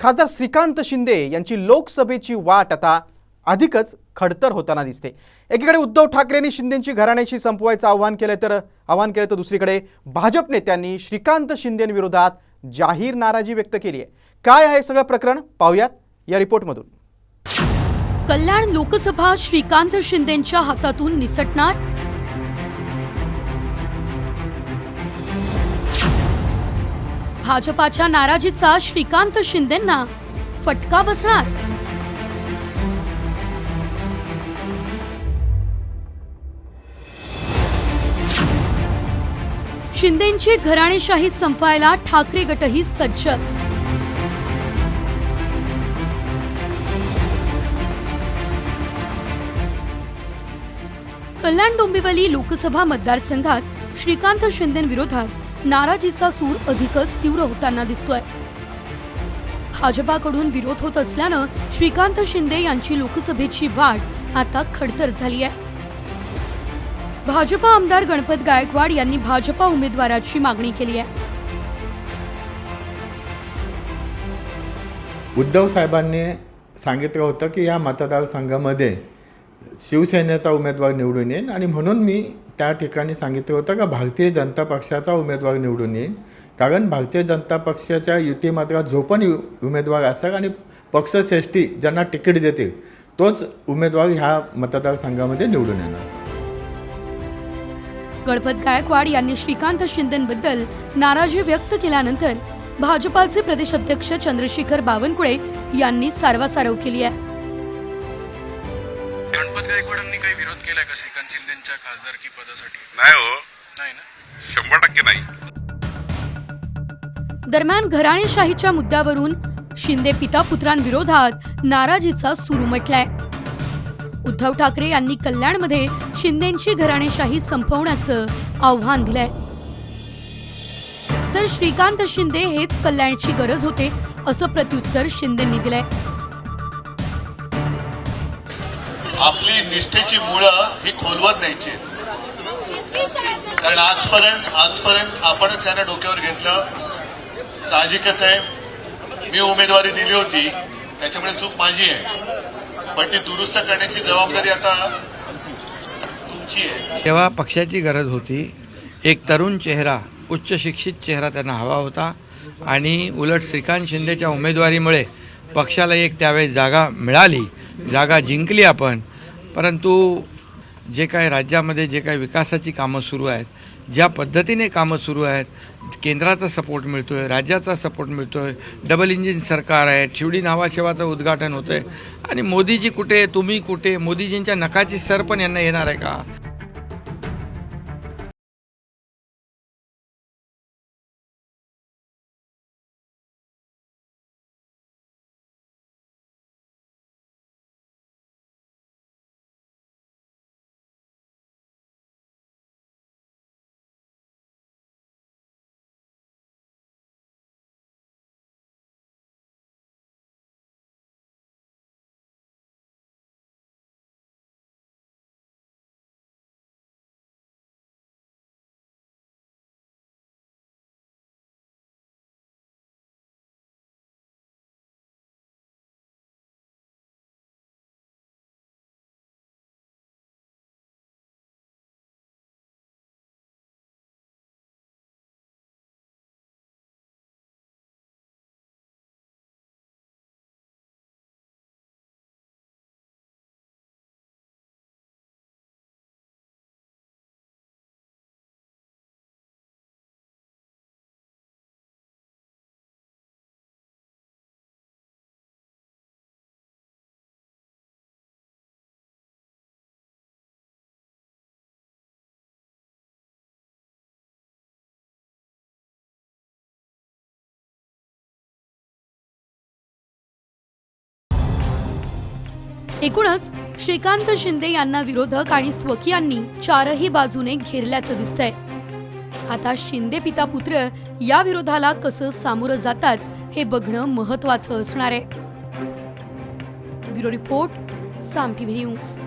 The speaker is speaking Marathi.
खासदार श्रीकांत शिंदे यांची लोकसभेची वाट आता अधिकच खडतर होताना दिसते. एकीकडे उद्धव ठाकरेंनी शिंदेंची घराण्याशी संपवायचं आव्हान केलं तर आव्हान केलं तर दुसरीकडे भाजप नेत्यांनी श्रीकांत शिंदेविरोधात जाहीर नाराजी व्यक्त केली आहे काय आहे सगळं प्रकरण? पाहूयात या रिपोर्टमधून. कल्याण लोकसभा श्रीकांत शिंदेच्या हातातून निसटणार भाजपाच्या नाराजीचा श्रीकांत शिंदेंना फटका बसणार. शिंदेची घराणेशाही संपवायला ठाकरे गटही सज्ज. कल्याण डोंबिवली लोकसभा मतदारसंघात श्रीकांत शिंदेविरोधात नाराजीचा सूर अधिकच तीव्र होताना दिसतोय. भाजपाकडून विरोध होत असल्यानं श्रीकांत शिंदे यांची लोकसभेची वाट आता खडतर झाली आहे भाजपा आमदार गणपत गायकवाड यांनी भाजपा उमेदवाराची मागणी केली आहे उद्धव साहेबांनी सांगितलं होतं की या मतदारसंघामध्ये शिवसेनेचा उमेदवार निवडून येईल आणि म्हणून मी त्या ठिकाणी सांगितलं होतं का भारतीय जनता पक्षाचा उमेदवार निवडून येईन. कारण भारतीय जनता पक्षाच्या युतीमात्र जो पण यु उमेदवार असेल आणि पक्षश्रेष्ठी ज्यांना तिकीट देतील तोच उमेदवार ह्या मतदारसंघामध्ये निवडून येणार. गणपत गायकवाड यांनी श्रीकांत शिंदेबद्दल नाराजी व्यक्त केल्यानंतर भाजपाचे प्रदेश अध्यक्ष चंद्रशेखर बावनकुळे यांनी सारवासारव केली आहे. गायकवाडांनी काही विरोध केलाय का श्रीकांत शिंदेच्या खासदारकी पदासाठी? नाही हो. नाही ना? शंभर टक्के नाही. दरम्यान घराणेशाहीच्या मुद्द्यावरून शिंदे पिता पुत्रांविरोधात नाराजीचा सूर उमटलाय. उद्धव ठाकरे यांनी कल्याणमध्ये शिंदेची घराणेशाही संपवण्याचं आव्हान दिलंय. तर श्रीकांत शिंदे हेच कल्याणची गरज होते असं प्रत्युत्तर शिंदेंनी दिलंय. आपली निष्ठेची मुळं ही खोलवत न्यायची. कारण आजपर्यंत आजपर्यंत आपणच यांना डोक्यावर घेतलं. साहजिकच आहे. मी उमेदवारी दिली होती. त्याच्यामुळे चूक माझी आहे. पण ती दुरुस्त करण्याची जबाबदारी आता तुमची आहे. तेव्हा पक्षाची गरज होती. एक तरुण चेहरा उच्च शिक्षित चेहरा त्यांना हवा होता. आणि उलट श्रीकांत शिंदेच्या उमेदवारीमुळे पक्षाला एक त्यावेळेस जागा मिळाली. जागा जिंकली आपण. परंतु जे काय राज्यामध्ये जे काही विकासाची कामं सुरू आहेत ज्या पद्धतीने कामं सुरू आहेत केंद्राचा सपोर्ट मिळतो आहे राज्याचा सपोर्ट मिळतो आहे डबल इंजिन सरकार आहे शिवडी नावाशेवाचं उद्घाटन होतं आहे आणि मोदीजी कुठे तुम्ही कुठे मोदीजींच्या नखाची सर पण यांना येणार आहे का? एकूणच श्रीकांत शिंदे यांना विरोधक आणि स्वकीयांनी चारही बाजूने घेरल्याचं दिसतंय. आता शिंदे पिता पुत्र या विरोधाला कसं सामोरं जातात हे बघणं महत्वाचं असणार आहे. Bureau report Saam TV news.